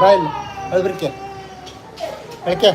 ಬಾಯ್ ಅಳ್ಬರಿಕೆ ಅಳಕೆ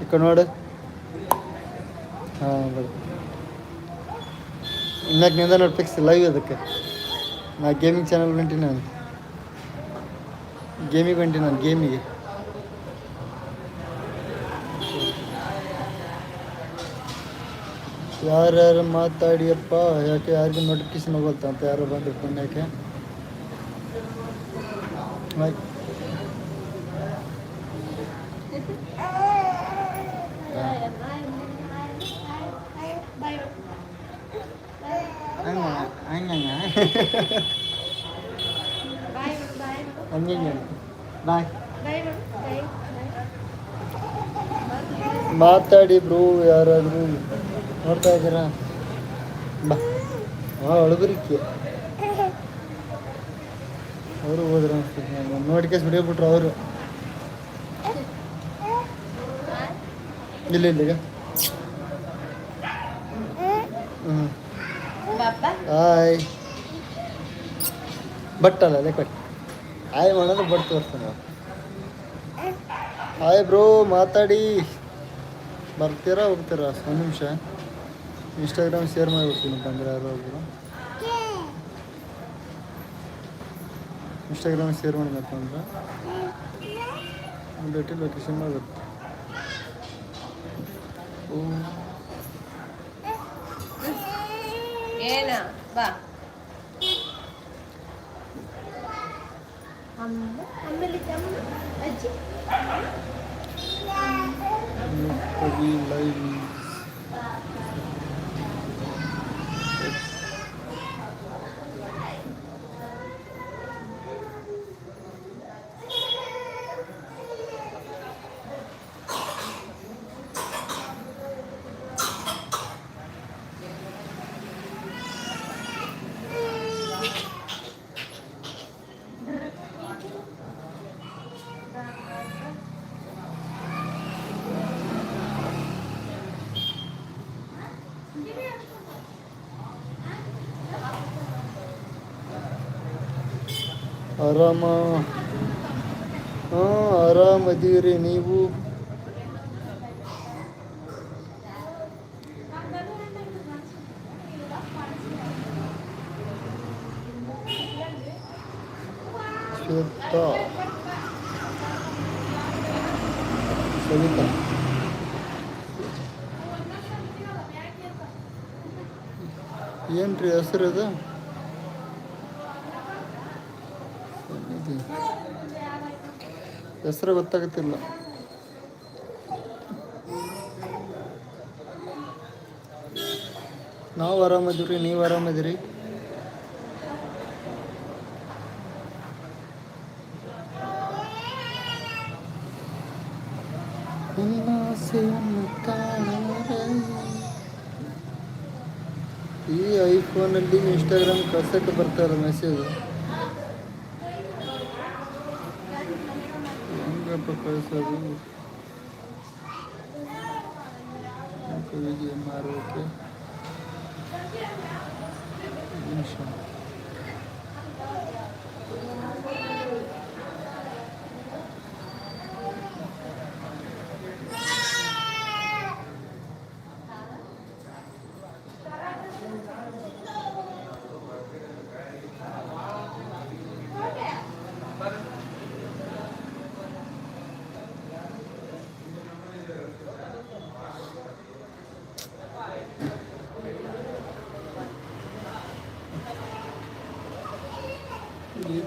ಈ ಕಡೆ ನೋಡು ಇನ್ನಾಕ ನಿಂದ ಫಿಕ್ಸ್ ಲೈವ್ ಅದಕ್ಕೆ. ನಾ ಗೇಮಿಂಗ್ ಚಾನಲ್ ಹೊಂಟೀನಿ ನಾನು. ಗೇಮಿಗೆ ಹೊಂಟೀನಿ ನಾನು ಗೇಮಿಗೆ ಯಾರ್ಯಾರು ಮಾತಾಡಿಯಪ್ಪ, ಯಾಕೆ ಯಾರಿಗೂ ನೋಟಿಫಿಕೇಶನ್ ಹೋಗಲ್ತ ಅಂತ ಯಾರು ಬಂದರು ಪುಣ್ಯಕ್ಕೆ ಆಯ್ತ್. ಹಂಗ ಹಂಗಂಗ ಹಂಗೆ ಬಾಯ್ ಮಾತಾಡಿ ಬ್ರೋ ಯಾರಾದರೂ ನೋಡ್ತಾ ಇದ್ದೀರಾ? ಬಾ. ಹಾಂ ಅಳಬರಿಕೆ ಅವರು ಹೋದ್ರು ಅನ್ಸುತ್ತೆ. ನೋಡ್ಕೇಸ್ ಬಿಟ್ರು ಅವರು. ಇಲ್ಲ ಇಲ್ಲ ಈಗ. ಹಾಯ್ ಬಟ್ ಅಲ್ಲ ಲೆಕ್ಕ ಹಾಯ್ ಮಾಡೋದು ಬಟ್ ತೋರಿಸ್ತೀನಿ. ನಾವು ಹಾಯ್ ಬ್ರೋ, ಮಾತಾಡಿ. ಬರ್ತೀರಾ, ಹೋಗ್ತೀರಾ? ಒಂದು ನಿಮಿಷ. ಇನ್ಸ್ಟಾಗ್ರಾಮ್ ಶೇರ್ ಮಾಡಿಬಿಡ್ತೀನಿ ಬಂದರೆ ಯಾರು ಒಬ್ಬರು ಇನ್ಸ್ಟಾಗ್ರಾಮ್ ಶೇರ್ ಮಾಡಬೇಕು ಅಂದ್ರೆ. ಡೇಟಿ ಲೊಕೇಶನ್ ಮಾಡಬೇಕು ಏನ, ಬಾ. అమ్మ ಆರಾಮ. ಹಾಂ ಆರಾಮದೀರಿ ನೀವು? ಶ್ವೇತಾ. ಸವಿತಾ. ಏನ್ರಿ ಹೆಸರು ಇದು ಇದು ಹೆಸರು ಗೊತ್ತಾಗುತ್ತಿಲ್ಲ. ನಾವು ಆರಾಮಿದ್ರಿ ನೀವು ಆರಾಮದಿರಿ ಈ ಐಫೋನಲ್ಲಿ ಇನ್ಸ್ಟಾಗ್ರಾಮ್ ಕಳ್ಸಕ್ಕೆ ಬರ್ತಾರೆ ಮೆಸೇಜ್ પકડ મારો કે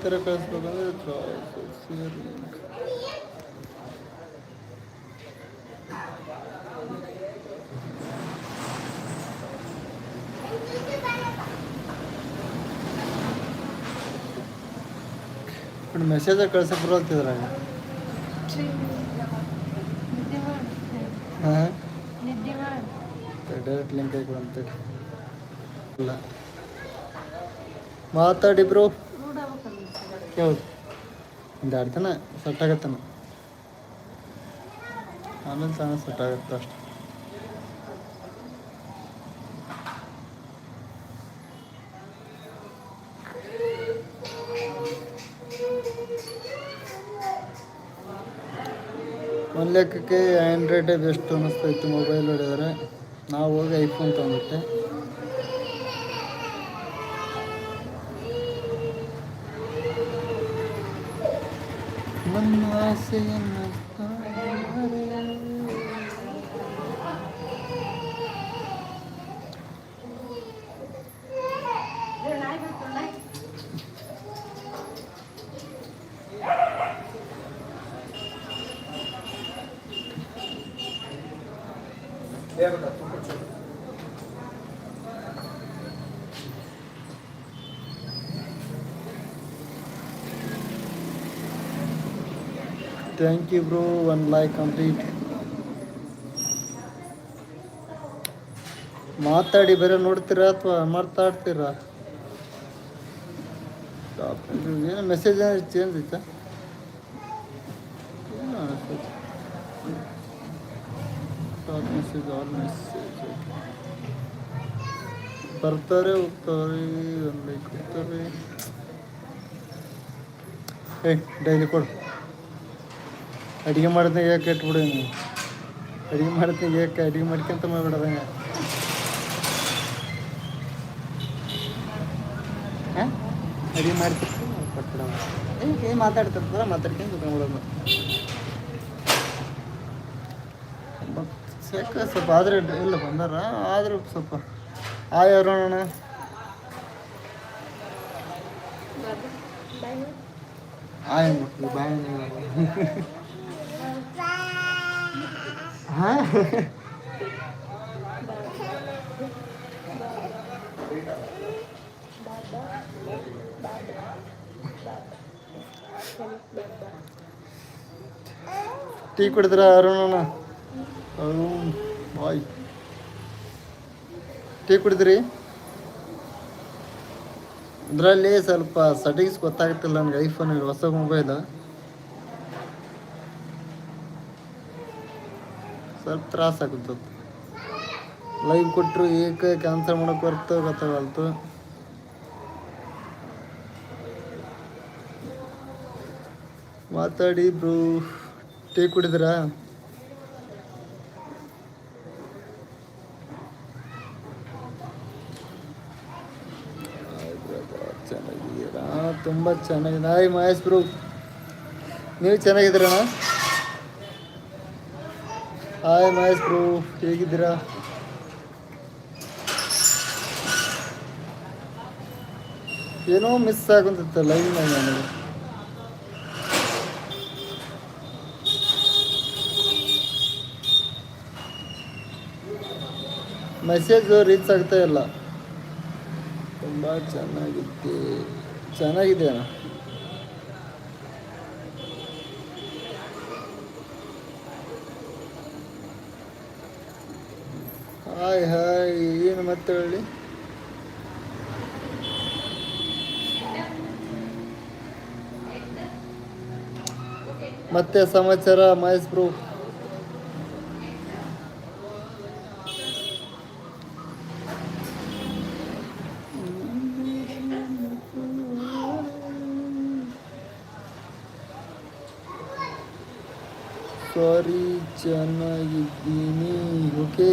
ಈ ಥರ ಕಳಿಸ್ಬೇಕಂದ್ರೆ ಸೇರ್ ಲಿಂಕ್ ಮೆಸೇಜ್ ಕಳ್ಸಕ್ಕೆ ಬರೋಲ್ತಿದ್ರಾಗ ನಿದ್ದೆ ಮಾಡು ಹಾಂ ನಿದ್ದೆ ಮಾಡು ಡೈರೆಕ್ಟ್ ಲಿಂಕ್ ಹಾಕಿ ಅಂತೇಳಿ ಇಲ್ಲ ಮಾತಾಡಿ ಬ್ರೋ ಯಾವ್ದು ಒಂದು ದಿನ ಸೆಟ್ ಆಗತ್ತಾನ ಆಮೇಲೆ ತಾನೇ ಸೆಟ್ ಆಗುತ್ತೆ ಅಷ್ಟೆ. ಒಂದು ಲೆಕ್ಕಕ್ಕೆ ಆ್ಯಂಡ್ರಾಯ್ಡೇ ಬೆಸ್ಟ್ ಅನ್ನಿಸ್ತೈತಿ ಮೊಬೈಲ್ ಹೊಡೆದರೆ. ನಾವು ಹೋಗಿ iPhone Blessing of God. Thank you bro one like complete ಮಾತಾಡಿ, ಬೇರೆ ನೋಡ್ತೀರಾ ಅಥವಾ ಮಾತಾಡ್ತೀರಾ ಏನು ಮೆಸೇಜ್ ಏನಾದ್ರು ಚೇಂಜ್ ಐತಾ ಮೆಸೇಜ್ ಆಲ್ ಮೆಸೇಜ್ ಬರ್ತಾರೆ, ಹೋಗ್ತಾರೆ ಒಂದು ಲೈಕ್ ಹೋಗ್ತಾರೆ ಏ, ಡೈಲಿ ಕೊಡು. ಅಡುಗೆ ಮಾಡಿದ್ನಾಗ ಯಾಕೆ ಕೆಟ್ಬಿಡು ನೀವು ಅಡುಗೆ ಮಾಡಿದ್ನಾಗ ಯಾಕೆ ಅಡುಗೆ ಮಾಡ್ಕೊಂತ ಮಾಡ್ಬಿಡೋದಂಗ ಹಾಂ? ಅಡುಗೆ ಮಾಡ್ತಿರ್ತೀನಿ ಏನು ಏ ಮಾತಾಡ್ತಿರ್ತಾರ ಮಾತಾಡ್ಕೊಂಡು ಕುತ್ಕೊಂಡ್ಬಿಡೋದು ಸೇಕ ಸ್ವಲ್ಪ ಆದರೆ ಇಲ್ಲ ಬಂದಾರ ಆದರೂ ಸ್ವಲ್ಪ ಆಯ್ ಅರುಣಣ್ಣ. ಆಯ್ ಅಂದ್ಬಿಟ್ವಿ ಬಾಯ್ ಹಾಂ ಟೀ ಕುಡಿದ್ರ ಅರುಣಣ್ಣ? ಅರುಣ್, ಬಾಯ್. ಟೀ ಕುಡಿದ್ರಿ? ಅದರಲ್ಲಿ ಸ್ವಲ್ಪ ಸೆಟಿಂಗ್ಸ್ ಗೊತ್ತಾಗ್ತಿಲ್ಲ ನನಗೆ ಐಫೋನ್ ಹೊಸ ಮೊಬೈಲ್ ಸ್ವಲ್ಪ ತ್ರಾಸ ಆಗುತ್ತೆ ಲೈವ್ ಕೊಟ್ಟರು ಏಕ ಕ್ಯಾನ್ಸಲ್ ಮಾಡೋಕೆ ಬರ್ತು ಗೊತ್ತಾಗಲ್ತು. ಮಾತಾಡಿ ಬ್ರೂ ಟೀ ಕುಡಿದ್ರಾ? ಚೆನ್ನಾಗಿದ್ದೀರಾ? ತುಂಬ ಚೆನ್ನಾಗಿದೆ ಹಾಯ್ ಮಹೇಶ್ ಬ್ರೂ ನೀವು ಚೆನ್ನಾಗಿದ್ದೀರಣ್ಣ? ಹಾಯ್ ಮಹೇಶ್ ಬ್ರೂ ಹೇಗಿದ್ದೀರಾ? ಏನೋ ಮಿಸ್ ಆಗುತ್ತಿತ್ತು ಲೈನ್ ನನಗೆ ಮೆಸೇಜ್ ರೀಚ್ ಆಗ್ತಾ ಇಲ್ಲ. ತುಂಬ ಚೆನ್ನಾಗಿದೆ ಚೆನ್ನಾಗಿದೆ ಅಣ್ಣ ಹಾಯ್ ಹಾಯ್ ಏನು ಮತ್ತೆ ಹೇಳಿ? ಮತ್ತೆ ಸಮಾಚಾರ ಮಹೇಶ್ ಬ್ರೋ? ಸಾರಿ ಚೆನ್ನಾಗಿದ್ದೀನಿ. ಓಕೆ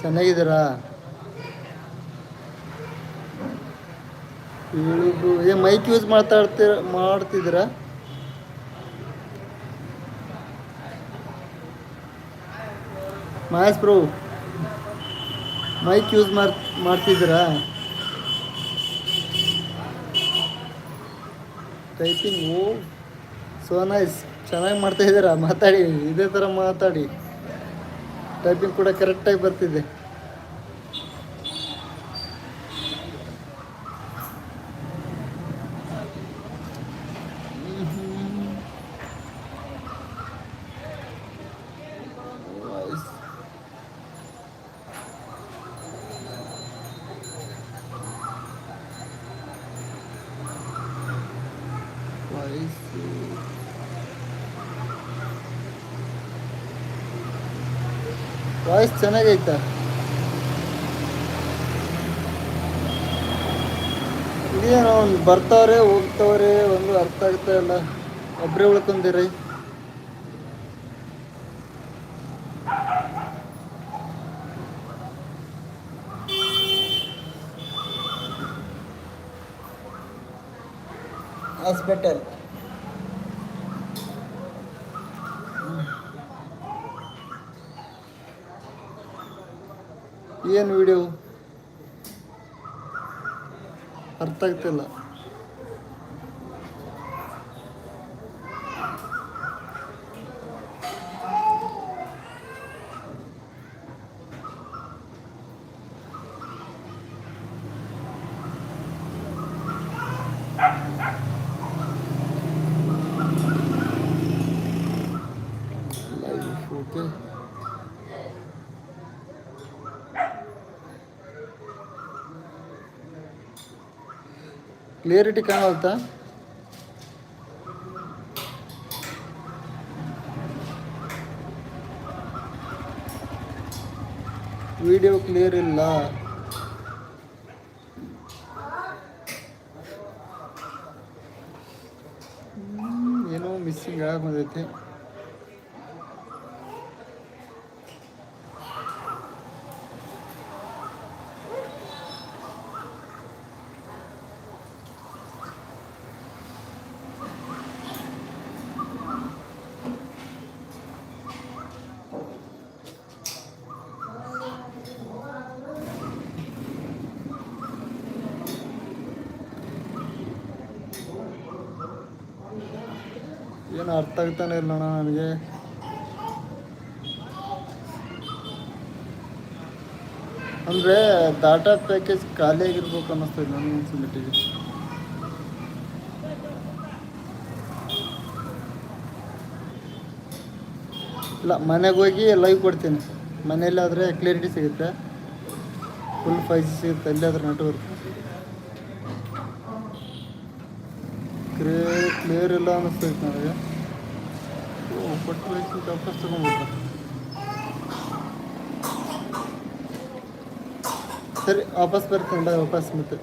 ಚೆನ್ನಾಗಿದ್ದೀರಾ ಇಳಿದು ಏ ಮೈಕ್ ಯೂಸ್ ಮಾತಾಡ್ತೀರ ಮಾಡ್ತಿದ್ದೀರಾ? ಮಹೇಶ್ ಬ್ರೋ ಮೈಕ್ ಯೂಸ್ ಮಾಡ್, ಮಾಡ್ತಿದ್ದೀರಾ? ಟೈಪಿಂಗ್ ಓ ಸೋ ನೈಸ್ ಚೆನ್ನಾಗಿ ಮಾಡ್ತಾ ಇದ್ದೀರಾ? ಮಾತಾಡಿ, ಇದೇ ಥರ ಮಾತಾಡಿ. ಟೈಪಿಂಗ್ ಕೂಡ ಕರೆಕ್ಟಾಗಿ ಬರ್ತಿದೆ. ವಾಯ್ಸ್ ಚೆನ್ನಾಗೈತೆ. ಇದೇನೋ ಒಂದು ಬರ್ತಾವ್ರೆ ಹೋಗ್ತಾವ್ರೆ ಒಂದು ಅರ್ಥ ಆಗ್ತಾ ಇಲ್ಲ ಒಬ್ಬರೇ ಉಳ್ಕೊಂಡಿರಿ. ಹಾಸ್ಪಿಟಲ್ ಏನು ವಿಡಿಯೋ? ಅರ್ಥ ಆಗ್ತಿಲ್ಲ ಲೈಫ್ ಓಕೆ ಕ್ಲಿಯರಿಟಿ ಕಾಣುತ್ತಾ? ವಿಡಿಯೋ ಕ್ಲಿಯರ್ ಇಲ್ಲ. ಏನೋ ಮಿಸ್ಸಿಂಗ್ ಆಗಿ ಬಂದೈತೆ. ಏನು ಅರ್ಥ ಆಗ್ತಾನೆ ಇಲ್ಲ ನನಗೆ. ಅಂದರೆ ಡಾಟಾ ಪ್ಯಾಕೇಜ್ ಖಾಲಿಯಾಗಿರ್ಬೇಕು ಅನ್ನಿಸ್ತದೆ ನನಗೆ ಅನ್ಸಿಬಿಟ್ಟಿಗೆ ಇಲ್ಲ, ಮನೆಗೆ ಹೋಗಿ ಲೈವ್ ಕೊಡ್ತೀನಿ. ಮನೆಯಲ್ಲಾದರೆ ಕ್ಲಿಯರಿಟಿ ಸಿಗುತ್ತೆ. ಫುಲ್ ಫೈವ್ ಜಿ ಸಿಗುತ್ತೆ ಅಲ್ಲಾದ್ರೆ ನೆಟ್ವರ್ಕ್ ಕ್ಲಿಯರ್ ಕ್ಲಿಯರ್ ಇಲ್ಲ ಅನ್ನಿಸ್ತೈತೆ ನನಗೆ. ಓ ಕೊಟ್ಟು ವಯಸ್ಸಿಗೆ ವಾಪಸ್ ತಗೊಂಡ್ಬಿಟ್ಟ ಸರಿ ವಾಪಸ್ ಬರ್ತೀನಿ ಬಾ ವಾಪಸ್ ಮತ್ತೆ